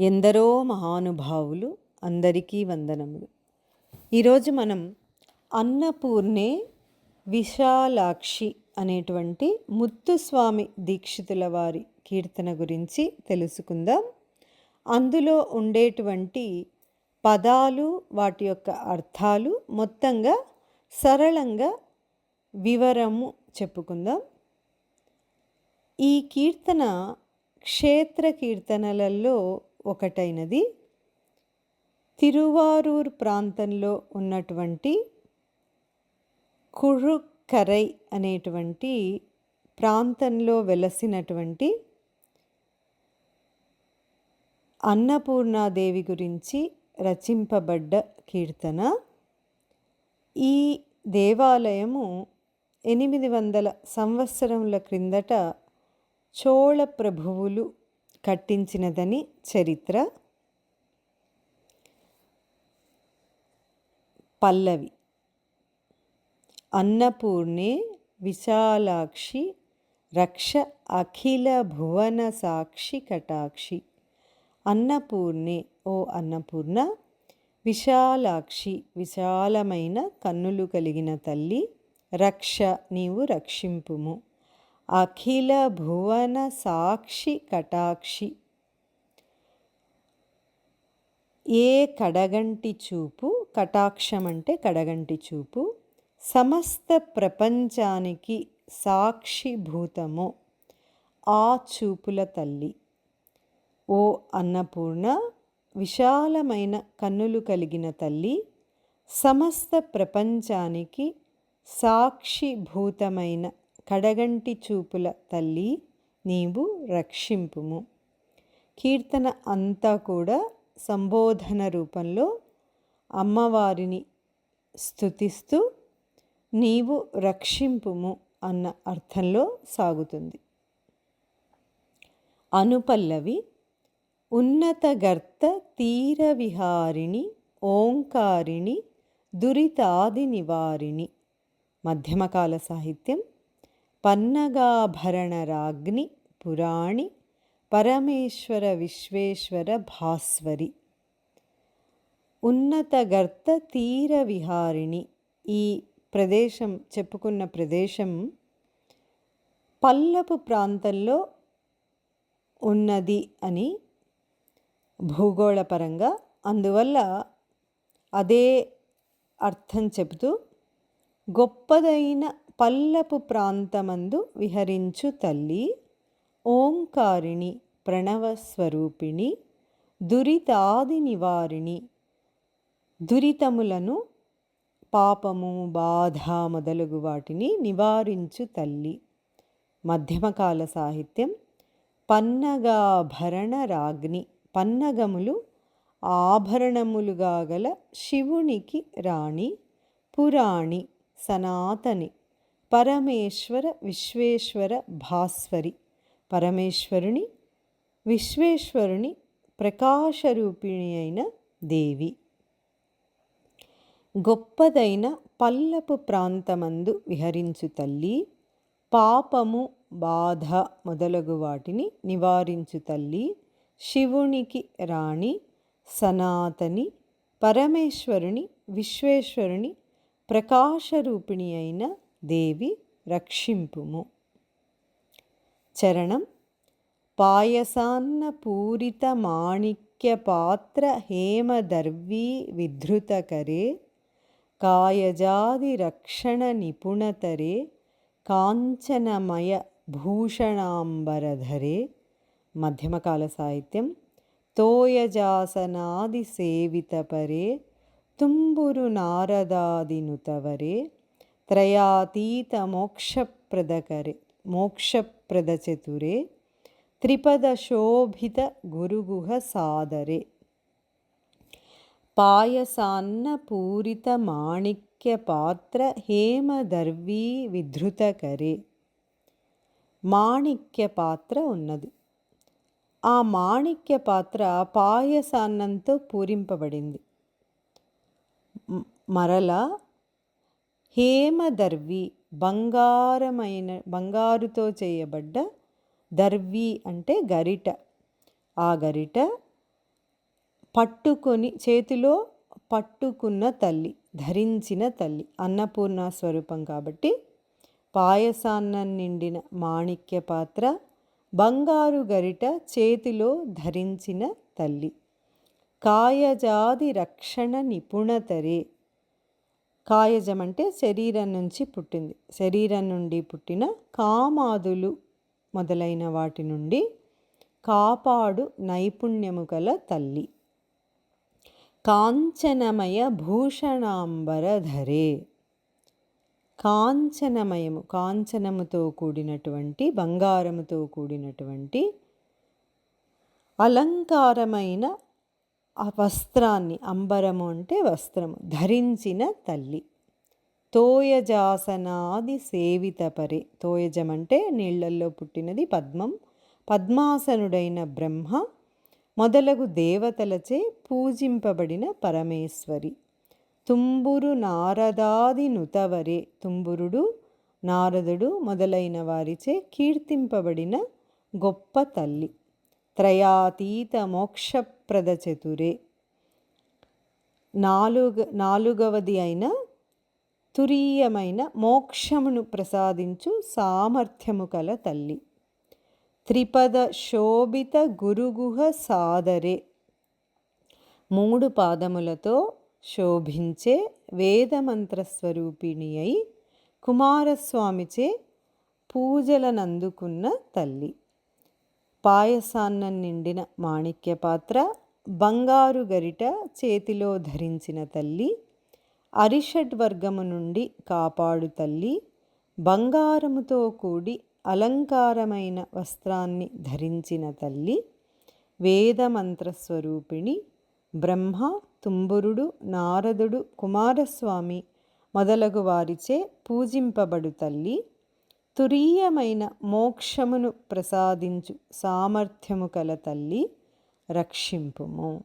ఎందరో మహానుభావులు అందరికీ వందనములు. ఈరోజు మనం అన్నపూర్ణే విశాలాక్షి అనేటువంటి ముత్తుస్వామి దీక్షితుల వారి కీర్తన గురించి తెలుసుకుందాం. అందులో ఉండేటువంటి పదాలు వాటి యొక్క అర్థాలు మొత్తంగా సరళంగా వివరము చెప్పుకుందాం. ఈ కీర్తన క్షేత్ర కీర్తనలలో ఒకటైనది. తిరువారూర్ ప్రాంతంలో ఉన్నటువంటి కురుకరై అనేటువంటి ప్రాంతంలో వెలసినటువంటి అన్నపూర్ణాదేవి గురించి రచింపబడ్డ కీర్తన. ఈ దేవాలయము ఎనిమిది వందల సంవత్సరముల క్రిందట చోళ ప్రభువులు కట్టించినదని చరిత్ర. పల్లవి. అన్నపూర్ణే విశాలాక్షి రక్ష అఖిల భువన సాక్షి కటాక్షి. అన్నపూర్ణే ఓ అన్నపూర్ణ విశాలాక్షి విశాలమైన కన్నులు కలిగిన తల్లి రక్ష నీవు రక్షింపుము. అఖిల భువన సాక్షి కటాక్షి. ఏ కడగంటి చూపు కటాక్షం అంటే కడగంటి చూపు. సమస్త ప్రపంచానికి సాక్షిభూతము ఆ చూపుల తల్లి. ఓ అన్నపూర్ణ విశాలమైన కన్నులు కలిగిన తల్లి సమస్త ప్రపంచానికి సాక్షిభూతమైన కడగంటి చూపుల తల్లి నీవు రక్షింపుము. కీర్తన అంతా కూడా సంబోధన రూపంలో అమ్మవారిని స్థుతిస్తూ నీవు రక్షింపుము అన్న అర్థంలో సాగుతుంది. అనుపల్లవి ఉన్నతగర్త తీర విహారిణి ఓంకారిణి దురితాది నివారిణి. మధ్యమకాల సాహిత్యం పన్నగాభరణరాగ్ని పురాణి పరమేశ్వర విశ్వేశ్వర భాస్వరి. ఉన్నతగర్త తీర విహారిణి ఈ ప్రదేశం చెప్పుకున్న ప్రదేశం పల్లపు ప్రాంతంలో ఉన్నది అని భూగోళపరంగా అందువల్ల అదే అర్థం చెబుతూ గొప్పదైన పల్లపు ప్రాంతమందు విహరించు తల్లి ఓంకారిణి ప్రణవస్వరూపిణి దురితాది నివారిణి. దురితములను పాపము బాధ మొదలగు వాటిని నివారించు తల్లి. మధ్యమకాల సాహిత్యం పన్నగాభరణ రాగ్ని పన్నగములు ఆభరణములుగా గల శివునికి రాణి పురాణి సనాతని పరమేశ్వర విశ్వేశ్వర భాస్వరి. పరమేశ్వరుని విశ్వేశ్వరుని ప్రకాశరూపిణి అయిన దేవి. గొప్పదైన పల్లపు ప్రాంతమందు విహరించు తల్లి పాపము బాధ మొదలగు వాటిని నివారించు తల్లి శివునికి రాణి సనాతని పరమేశ్వరుని విశ్వేశ్వరుని ప్రకాశరూపిణి అయిన దేవి రక్షింపుము చరణం పాయసాన్న పూరిత మాణిక్య పాత్ర హేమదర్వీ విధృతకరే కాయజాది రక్షణ నిపుణతరే కాంచనమయ భూషణాంబరధరే మధ్యమకాల సాహిత్యం తోయజాసనాది సేవితపరే తుంబురు నారదాదినుతవరే ತ್ರಯಾತೀತ ಮೋಕ್ಷಪ್ರದಕರೆ ಮೋಕ್ಷಪ್ರದ ಚತುರೆ ತ್ರಿಪದ ಶೋಭಿತ ಗುರುಗುಹ ಸಾದರೆ ಪಾಯಸಾನ್ನ ಪೂರಿತ ಮಾಣಿಕ್ಯ ಪಾತ್ರ ಹೇಮದರ್ವీ విధృతకరే మాణిక్య పాత్ర ఉన్నది ఆ మాణిక్య పాత్ర పాయసాన్నంతో పూరింపబడింది మరలా హేమదర్వి బంగారమైన బంగారుతో చేయబడ్డ దర్వి అంటే గరిట. ఆ గరిట పట్టుకొని చేతిలో పట్టుకున్న తల్లి ధరించిన తల్లి అన్నపూర్ణ స్వరూపం కాబట్టి పాయసాన్నం నిండిన మాణిక్య పాత్ర బంగారు గరిట చేతిలో ధరించిన తల్లి. కాయజాది రక్షణ నిపుణతరే. కాయజం అంటే శరీరం నుంచి పుట్టింది. శరీరం నుండి పుట్టిన కామాదులు మొదలైన వాటి నుండి కాపాడు నైపుణ్యము గల తల్లి. కాంచనమయ భూషణాంబరధరే కాంచనమయము కాంచనముతో కూడినటువంటి బంగారముతో కూడినటువంటి అలంకారమైన ఆ వస్త్రాన్ని అంబరము అంటే వస్త్రము ధరించిన తల్లి. తోయజాసనాది సేవితపరే తోయజం అంటే నీళ్ళల్లో పుట్టినది పద్మం. పద్మాసనుడైన బ్రహ్మ మొదలగు దేవతలచే పూజింపబడిన పరమేశ్వరి. తుంబురు నారదాది నుతవరే. తుంబురుడు నారదుడు మొదలైన వారిచే కీర్తింపబడిన గొప్ప తల్లి. త్రయాతీత మోక్షప్రద చతురే నాలుగ నాలుగవది అయిన తురీయమైన మోక్షమును ప్రసాదించు సామర్థ్యము కల తల్లి. త్రిపద శోభిత గురుగుహ సాదరే. మూడు పాదములతో శోభించే వేదమంత్రస్వరూపిణి అయి కుమారస్వామిచే పూజలనందుకున్న తల్లి. పాయసాన్నం నిండిన మాణిక్య పాత్ర బంగారు గరిట చేతిలో ధరించిన తల్లి అరిషడ్ వర్గము నుండి కాపాడు తల్లి బంగారముతో కూడి అలంకారమైన వస్త్రాన్ని ధరించిన తల్లి వేదమంత్రస్వరూపిణి బ్రహ్మ తుంబురుడు నారదుడు కుమారస్వామి మొదలగు వారిచే పూజింపబడు తల్లి తురీయమైన మోక్షమును ప్రసాదించు సామర్థ్యము కల తల్లి రక్షింపుము.